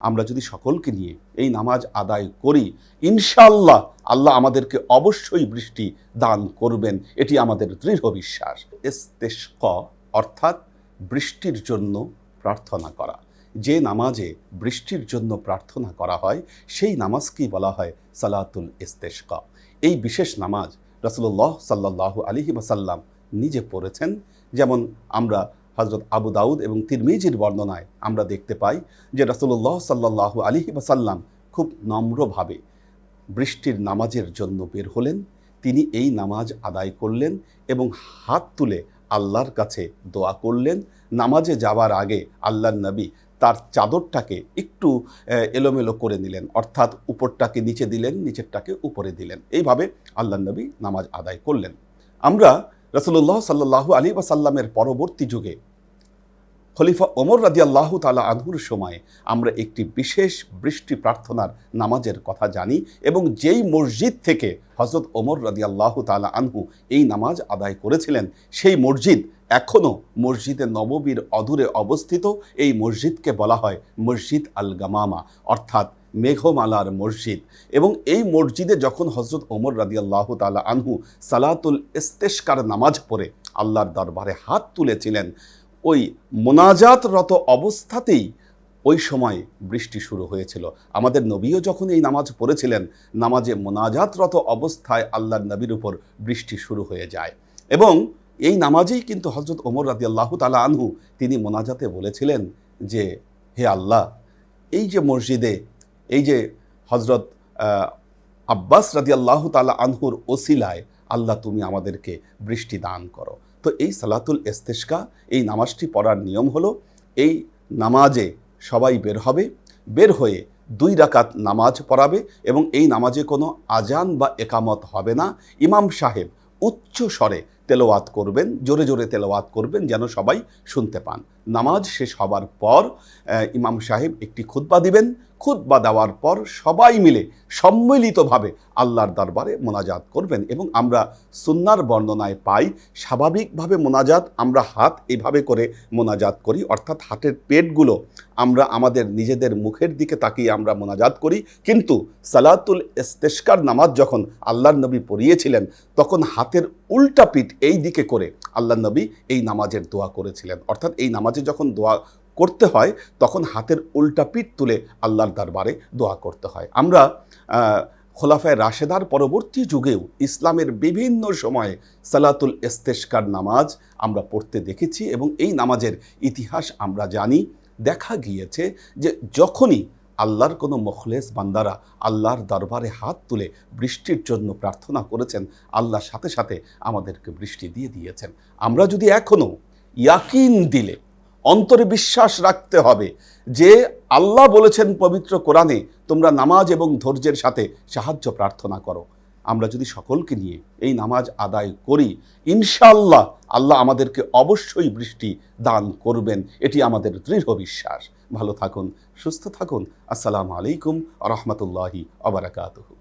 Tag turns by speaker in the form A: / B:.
A: আমরা যদি সকলকে নিয়ে এই নামাজ আদায় করি ইনশাল্লাহ আল্লাহ আমাদেরকে অবশ্যই বৃষ্টি দান করবেন। এটি আমাদের দৃঢ় বিশ্বাস। ইস্তেস্ক অর্থাৎ বৃষ্টির জন্য প্রার্থনা করা। যে নামাজে বৃষ্টির জন্য প্রার্থনা করা হয়, সেই নামাজকেই বলা হয় সালাতুল ইস্তেস্কা এই বিশেষ নামাজ রসুল্লাহ সাল্লাহ আলিহি নিজে পড়েছেন। যেমন আমরা হজরত আবু দাউদ এবং তিরমিজির বর্ণনায় আমরা দেখতে পাই যে রসুল্লাহ সাল্লাহ আলিহি ওসাল্লাম খুব নম্রভাবে বৃষ্টির নামাজের জন্য বের হলেন। তিনি এই নামাজ আদায় করলেন এবং হাত তুলে আল্লাহর কাছে দোয়া করলেন। নামাজে যাওয়ার আগে আল্লাহ নবী তার চাদরটাকে একটু এলোমেলো করে নিলেন। অর্থাৎ উপরটাকে নিচে দিলেন, নিচেরটাকে উপরে দিলেন। এইভাবে আল্লাহ নবী নামাজ আদায় করলেন। আমরা রসুল্লাহ সাল্লাহু আলী ওয়াসাল্লামের পরবর্তী যুগে খলিফা ওমর রাদি আল্লাহ তালা আনহুর সময় আমরা একটি বিশেষ বৃষ্টি প্রার্থনার নামাজের কথা জানি এবং যেই মসজিদ থেকে হজরত ওমর রাদি আল্লাহ তালা আনহু এই নামাজ আদায় করেছিলেন, সেই মসজিদ এখনও মসজিদে নববীর অদূরে অবস্থিত। এই মসজিদকে বলা হয় মসজিদ আল গামামা অর্থাৎ মেঘমালার মসজিদ। এবং এই মসজিদে যখন হজরত ওমর রাদি আল্লাহ তালা আনহু সালাতুল ইস্তেস্কার নামাজ পড়ে, আল্লাহর দরবারে হাত তুলেছিলেন ওই মোনাজাতরত অবস্থাতেই ওই সময় বৃষ্টি শুরু হয়েছিল। আমাদের নবীও যখন এই নামাজ পড়েছিলেন, নামাজে মোনাজাতরত অবস্থায় আল্লাহর নবীর উপর বৃষ্টি শুরু হয়ে যায়। এবং এই নামাজেই কিন্তু হজরত ওমর রাদি আল্লাহ তালা আনহু তিনি মোনাজাতে বলেছিলেন যে, হে আল্লাহ, এই যে মসজিদে, এই যে হজরত আব্বাস রাদি আল্লাহ তালা আনহুর ওসিলায় আল্লাহ তুমি আমাদেরকে বৃষ্টি দান করো। তো এই সালাতুল ইস্তেস্কা এই নামাজটি পড়ার নিয়ম হলো, এই নামাজে সবাই বের হবে, বের হয়ে দুই রাকাত নামাজ পড়াবে এবং এই নামাজে কোনো আজান বা একামত হবে না। ইমাম সাহেব উচ্চ স্বরে তেলাওয়াত করবেন, জোরে জোরে তেলাওয়াত করবেন যেন সবাই শুনতে পান। নামাজ শেষ হবার পর ইমাম সাহেব একটি খুতবা দিবেন খুতবা দেওয়ার পর সবাই মিলে সম্মিলিতভাবে আল্লাহর দরবারে মোনাজাত করবেন এবং আমরা সুন্নার বর্ণনায় পাই, স্বাভাবিকভাবে মোনাজাত আমরা হাত এভাবে করে মোনাজাত করি, অর্থাৎ হাতের পেটগুলো আমরা আমাদের নিজেদের মুখের দিকে তাকিয়ে আমরা মোনাজাত করি। কিন্তু সালাতুল ইস্তেস্কার নামাজ যখন আল্লাহর নবী পড়িয়েছিলেন, তখন হাতের উল্টা পিঠ এই দিকে করে আল্লাহ নবী এই নামাজের দোয়া করেছিলেন। অর্থাৎ এই নামাজে যখন দোয়া করতে হয়, তখন হাতের উল্টা পিঠ তুলে আল্লাহর দরবারে দোয়া করতে হয়। আমরা খোলাফায় রাশেদার পরবর্তী যুগেও ইসলামের বিভিন্ন সময়ে সালাতুল ইস্তেস্কার নামাজ আমরা পড়তে দেখেছি এবং এই নামাজের ইতিহাস আমরা জানি। দেখা গিয়েছে যে যখনই আল্লাহর কোনো মখলেস বান্দারা আল্লাহর দরবারে হাত তুলে বৃষ্টির জন্য প্রার্থনা করেছেন, আল্লাহ সাথে সাথে আমাদেরকে বৃষ্টি দিয়ে দিয়েছেন। আমরা যদি এখনও ইয়াকিন দিলে অন্তরে বিশ্বাস রাখতে হবে যে আল্লাহ বলেছেন পবিত্র কোরআনে তোমরা নামাজ এবং ধৈর্যের সাথে সাহায্য প্রার্থনা করো। আমরা যদি সকলকে নিয়ে এই নামাজ আদায় করি ইনশাল্লাহ আল্লাহ আমাদেরকে অবশ্যই বৃষ্টি দান করবেন। এটি আমাদের দৃঢ় বিশ্বাস। ভালো থাকুন, সুস্থ থাকুন। আসসালামু আলাইকুম রহমতুল্লাহি আবরাকাতহু